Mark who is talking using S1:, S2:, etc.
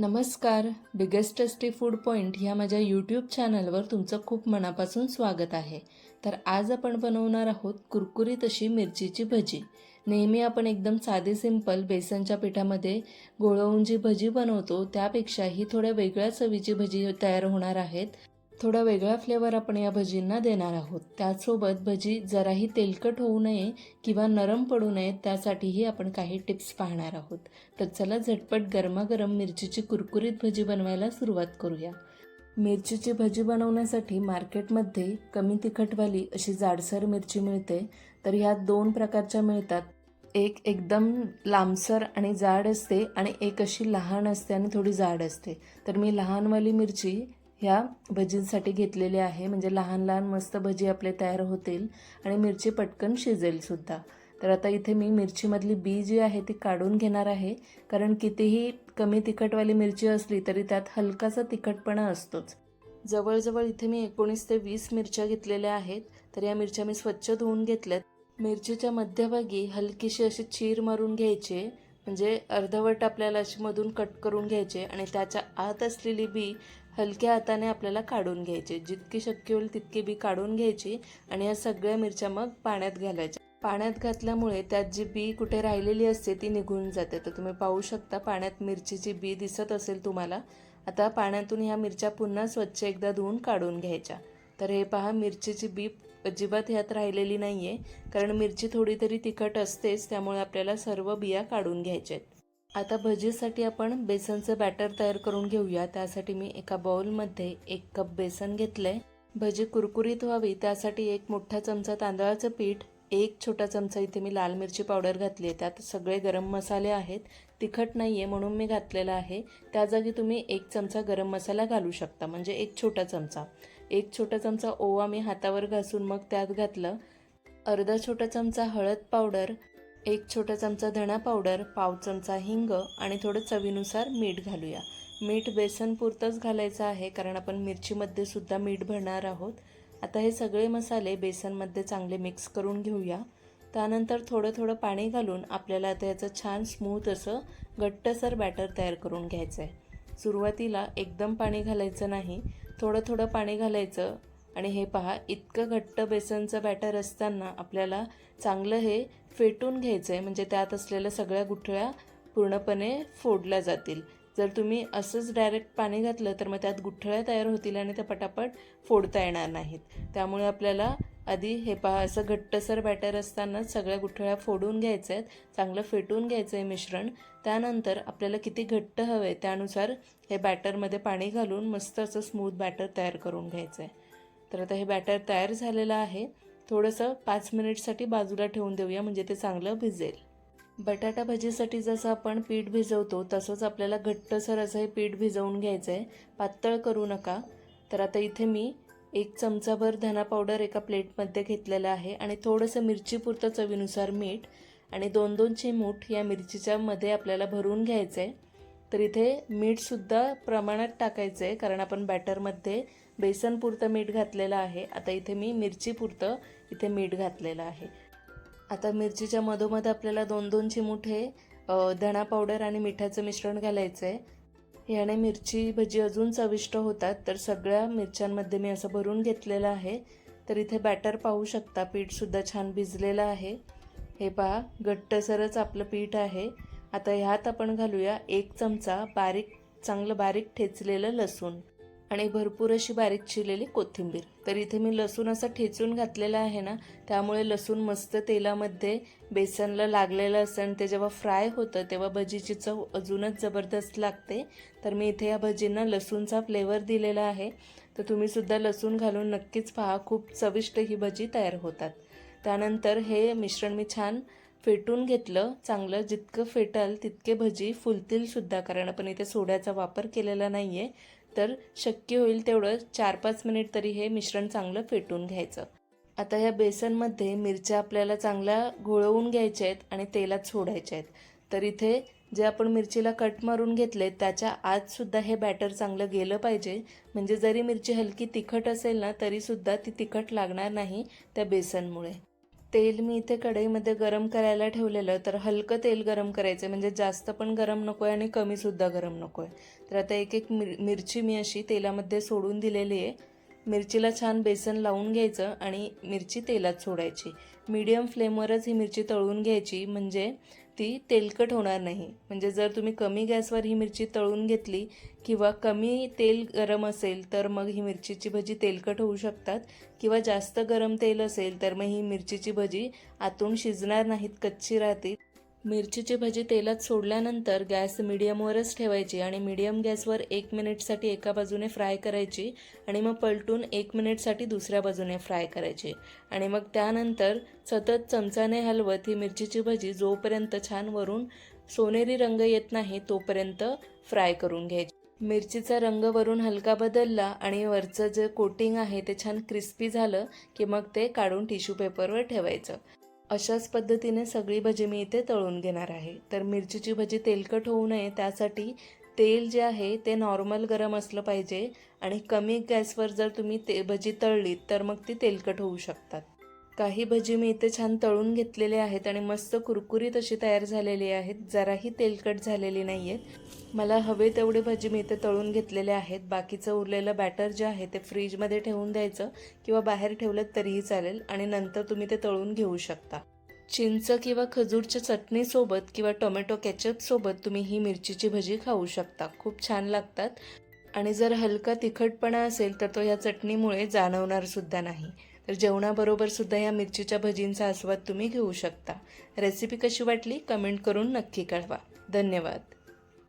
S1: नमस्कार. Biggest tasty food point ह्या माझ्या यूट्यूब चॅनलवर तुमचं खूप मनापासून स्वागत आहे. तर आज आपण बनवणार आहोत कुरकुरीत अशी मिरचीची भजी. नेहमी आपण एकदम साधी सिंपल बेसनच्या पिठामध्ये गोळवून जी भजी बनवतो त्यापेक्षाही थोड्या वेगळ्या चवीची भजी तयार होणार आहेत. थोडा वेगळा फ्लेवर आपण या भजींना देणार आहोत. त्यासोबत भजी जराही तेलकट होऊ नये किंवा नरम पडू नये त्यासाठीही आपण काही टिप्स पाहणार आहोत. तर चला झटपट गरमागरम मिरचीची कुरकुरीत भजी बनवायला सुरुवात करूया. मिरचीची भजी बनवण्यासाठी मार्केटमध्ये कमी तिखटवाली अशी जाडसर मिरची मिळते. तर ह्या दोन प्रकारच्या मिळतात. एक एकदम लांबसर आणि जाड असते आणि एक अशी लहान असते आणि थोडी जाड असते. तर मी लहानवाली मिरची ह्या भजींसाठी घेतलेले आहे. म्हणजे लहान लहान मस्त भजी आपले तयार होतील आणि मिरची पटकन शिजेल सुद्धा. तर आता इथे मी मिरचीमधली बी जी आहे ती काढून घेणार आहे. कारण कितीही कमी तिखटवाली मिरची असली तरी त्यात हलकासा तिखटपणा असतोच. जवळजवळ इथे मी एकोणीस ते वीस मिरच्या घेतलेल्या आहेत. तर या मिरच्या मी स्वच्छ धुवून घेतल्यात. मिरचीच्या मध्यभागी हलकीशी अशी चीर मारून घ्यायची. म्हणजे अर्धवट आपल्याला अशी मधून कट करून घ्यायचे आणि त्याच्या आत असलेली बी हलक्या हाताने आपल्याला काढून घ्यायचे. जितकी शक्य होईल तितकी बी काढून घ्यायची आणि या सगळ्या मिरच्या मग पाण्यात घालायच्या. पाण्यात घातल्यामुळे त्यात जी बी कुठे राहिलेली असते ती निघून जाते. तर तुम्ही पाहू शकता पाण्यात मिरचीची बी दिसत असेल तुम्हाला. आता पाण्यातून ह्या मिरच्या पुन्हा स्वच्छ एकदा धुवून काढून घ्यायच्या. तर हे पहा मिरचीची बी अजिबात ह्यात राहिलेली नाही आहे कारण मिरची थोडी तरी तिखट असतेच त्यामुळे आपल्याला सर्व बिया काढून घ्यायच्या आहेत. आता भजीसाठी आपण बेसनचं बॅटर तयार करून घेऊया. त्यासाठी मी एका बाउलमध्ये एक कप बेसन घेतलं आहे भजी कुरकुरीत व्हावी त्यासाठी एक मोठा चमचा तांदळाचं पीठ एक छोटा चमचा इथे मी लाल मिरची पावडर घातली आहे. त्यात सगळे गरम मसाले आहेत. तिखट नाही आहे म्हणून मी घातलेला आहे. त्या जागी तुम्ही एक चमचा गरम मसाला घालू शकता म्हणजे एक छोटा चमचा. एक छोटा चमचा ओवा मी हातावर घासून मग त्यात घातलं. अर्धा छोटा चमचा हळद पावडर एक छोटा चमचा धणा पावडर पाव चमचा हिंग आणि थोडं चवीनुसार मीठ घालूया. मीठ बेसन पुरतंच घालायचं आहे कारण आपण मिरचीमध्ये सुद्धा मीठ भरणार आहोत. आता हे सगळे मसाले बेसनमध्ये चांगले मिक्स करून घेऊया. त्यानंतर थोडं थोडं पाणी घालून आपल्याला आता याचं छान स्मूथ असं घट्टसर बॅटर तयार करून घ्यायचं आहे सुरुवातीला एकदम पाणी घालायचं नाही. थोडं थोडं पाणी घालायचं. आणि हे पहा इतकं घट्ट बेसनचं बॅटर असताना आपल्याला चांगलं हे फेटून घ्यायचं आहे म्हणजे त्यात असलेल्या सगळ्या गुठळ्या पूर्णपणे फोडल्या जातील. जर तुम्ही असंच डायरेक्ट पाणी घातलं तर मग त्यात गुठळ्या तयार होतील आणि त्या पटापट फोडता येणार नाहीत. त्यामुळे आपल्याला आधी हे पहा असं घट्टसर बॅटर असतानाच सगळ्या गुठळ्या फोडून घ्यायच्या आहेत चांगलं फेटून घ्यायचं आहे मिश्रण. त्यानंतर आपल्याला किती घट्ट हवं आहे त्यानुसार हे बॅटरमध्ये पाणी घालून मस्त असं स्मूथ बॅटर तयार करून घ्यायचं आहे तर आता हे बॅटर तयार झालेलं आहे. थोडंसं पाच मिनिटसाठी बाजूला ठेवून देऊया म्हणजे ते चांगलं भिजेल. बटाटा भजीसाठी जसं आपण पीठ भिजवतो तसंच आपल्याला घट्टसर असं हे पीठ भिजवून घ्यायचं आहे पातळ करू नका. तर आता इथे मी एक चमचाभर धना पावडर एका प्लेटमध्ये घेतलेलं आहे आणि थोडंसं मिरचीपुरतं चवीनुसार मीठ आणि दोन दोन चिमूट या मिरचीच्या मध्ये आपल्याला भरून घ्यायचं आहे तर इथे मीठसुद्धा प्रमाणात टाकायचं आहे कारण आपण बॅटरमध्ये बेसनपुरतं मीठ घातलेलं आहे. आता इथे मी मिरचीपुरतं इथे मीठ घातलेलं आहे. आता मिरचीच्या मधोमध आपल्याला दोन दोन चिमूट हे धणा पावडर आणि मिठाचं मिश्रण घालायचं आहे याने मिरची भजी अजून चविष्ट होतात तर सगळ्या मिरच्यांमध्ये मी असं भरून घेतलेलं आहे. तर इथे बॅटर पाहू शकता पीठसुद्धा छान भिजलेलं आहे. हे पहा घट्टसरच आपलं पीठ आहे. आता ह्यात आपण घालूया एक चमचा बारीक चांगलं बारीक ठेचलेलं लसूण. आणि भरपूर अशी बारीक चिरलेली कोथिंबीर. तर इथे मी लसूण असं ठेचून घातलेलं आहे ना त्यामुळे लसूण मस्त तेलामध्ये बेसनला लागलेलं असतं आणि ते जेव्हा फ्राय होतं तेव्हा भजीची चव अजूनच जबरदस्त लागते. तर मी इथे या भजींना लसूणचा फ्लेवर दिलेला आहे. तर तुम्हीसुद्धा लसूण घालून नक्कीच पहा खूप चविष्ट ही भजी तयार होतात. त्यानंतर हे मिश्रण मी छान फेटून घेतलं. चांगलं जितकं फेटाल तितके भजी फुलतील सुद्धा कारण आपण इथे सोड्याचा वापर केलेला नाही आहे तर शक्य होईल तेवढं चार पाच मिनिट तरी हे मिश्रण चांगलं फेटून घ्यायचं. आता या बेसनमध्ये मिरच्या आपल्याला चांगल्या घोळवून घ्यायच्या आहेत आणि तेलात सोडायच्या आहेत. तर इथे जे आपण मिरचीला कट मारून घेतले त्याच्या आतसुद्धा हे बॅटर चांगलं गेलं पाहिजे. म्हणजे जरी मिरची हलकी तिखट असेल ना तरीसुद्धा ती तिखट लागणार नाही त्या बेसनमुळे. तेल मी इथे कढईमध्ये गरम करायला ठेवलेलं तर हलकं तेल गरम करायचं म्हणजे जास्त पण गरम नको आहे आणि कमीसुद्धा गरम नको आहे तर आता एक एक मिर मिरची मी अशी तेलामध्ये सोडून दिलेली आहे. मिरचीला छान बेसन लावून घ्यायचं आणि मिरची तेलात सोडायची. मीडियम फ्लेमवरच ही मिरची तळून घ्यायची. म्हणजे ती तेलकट होणार नाही. म्हणजे जर तुम्ही कमी गॅसवर ही मिरची तळून घेतली किंवा कमी तेल गरम असेल तर मग ही मिरचीची भजी तेलकट होऊ शकतात. किंवा जास्त गरम तेल असेल तर मग ही मिरचीची भजी आतून शिजणार नाहीत कच्ची राहतील. मिरचीची भजी तेलात सोडल्यानंतर गॅस मिडियमवरच ठेवायची आणि मिडियम गॅसवर एक मिनिटसाठी एका बाजूने फ्राय करायची आणि मग पलटून एक मिनिटसाठी दुसऱ्या बाजूने फ्राय करायची. आणि मग त्यानंतर सतत चमचाने हलवत ही मिरचीची भजी जोपर्यंत छान वरून सोनेरी रंग येत नाही तोपर्यंत फ्राय करून घ्यायची. मिरचीचा रंग वरून हलका बदलला आणि वरचं जे कोटिंग आहे ते छान क्रिस्पी झालं की मग ते काढून टिश्यू पेपरवर ठेवायचं. अशाच पद्धतीने सगळी भजी मी इथे तळून घेणार आहे. तर मिरचीची भजी तेलकट होऊ नये त्यासाठी तेल जे आहे ते नॉर्मल गरम असलं पाहिजे आणि कमी गॅसवर जर तुम्ही ते भजी तळलीत तर मग ती तेलकट होऊ शकतात. काही भजी मी इथे छान तळून घेतलेले आहेत आणि मस्त कुरकुरीत अशी तयार झालेली आहेत. जराही तेलकट झालेली नाही आहेत मला हवे तेवढे भजी मी इथे तळून घेतलेले आहेत. बाकीचं उरलेलं बॅटर जे आहे ते फ्रीजमध्ये ठेवून द्यायचं किंवा बाहेर ठेवलं तरीही चालेल आणि नंतर तुम्ही ते तळून घेऊ शकता. चिंच किंवा खजूरच्या चटणीसोबत किंवा टोमॅटो केचपसोबत तुम्ही ही मिरचीची भजी खाऊ शकता. खूप छान लागतात. आणि जर हलका तिखटपणा असेल तर तो ह्या चटणीमुळे जाणवणार सुद्धा नाही. तर जेवणाबरोबर सुद्धा या मिरचीच्या भजींचा आस्वाद तुम्ही घेऊ शकता. रेसिपी कशी वाटली? कमेंट करून नक्की कळवा. धन्यवाद.